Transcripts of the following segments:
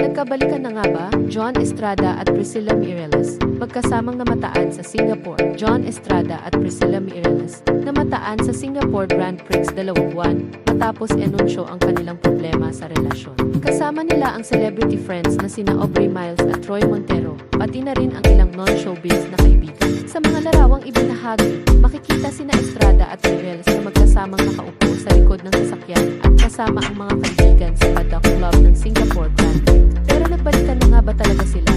Nagkabalikan na nga ba? John Estrada at Priscilla Mireles, magkasamang namataan sa Singapore. John Estrada at Priscilla Mireles, namataan sa Singapore Grand Prix dalawang buwan, matapos enunsyo ang kanilang problema sa relasyon. Kasama nila ang celebrity friends na sina Aubrey Miles at Troy Montero, pati na rin ang ilang non-showbiz na kaibigan. Sa mga larawang ibinahagi, makikita sina Estrada at Mireles na magkasamang nakaupo kasama ang mga kaibigan sa Paddock Club ng Singapore Grand. Pero nagbalikan na nga ba talaga sila?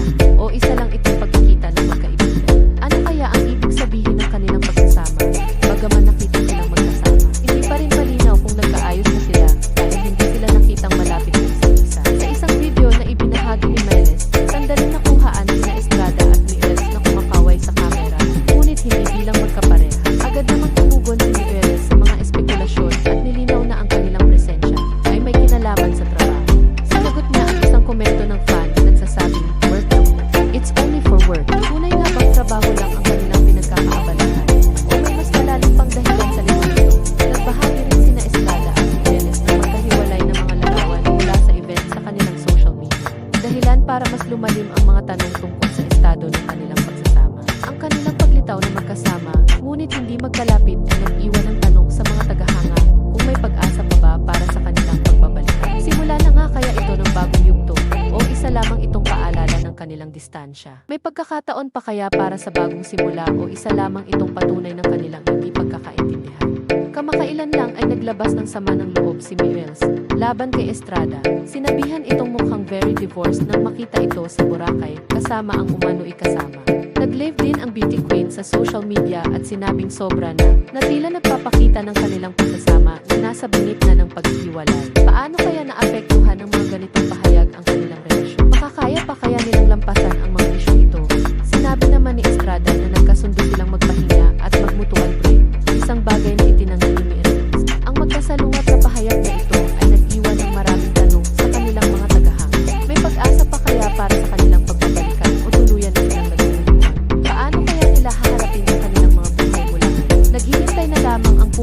Lumalim ang mga tanong tungkol sa estado ng kanilang pagsasama. Ang kanilang paglitaw na magkasama, ngunit hindi magkalapit ay nag-iwan ng tanong sa mga tagahanga kung may pag-asa pa ba para sa kanilang pagbabalikan. Simula na nga kaya ito ng bagong yugto o isa lamang itong paalala ng kanilang distansya. May pagkakataon pa kaya para sa bagong simula o isa lamang itong patunay ng kanilang hindi pagkakaintindihan. Kamakailan lang ay naglabas ng sama ng loob si Mireles laban kay Estrada. Sinabihan itong mukhang very divorced nang makita ito sa Boracay kasama ang umano ikasama. Nag-live din ang beauty queen sa social media at sinabing sobra na, na tila nagpapakita ng kanilang pagkasama na nasa binip na ng paghiwalay. Paano kaya naapektuhan ng mga ganitong pahayag ang kanilang relasyon? Makakaya pa kaya nilang lampasan ang mga isyu ito? Sinabi naman ni Estrada na nagkasundo silang magpahinga at magmutual break, isang bagay na itinanggal ni Ernesto. Ang magkasalungat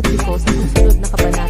publiko sa susunod na kabanata.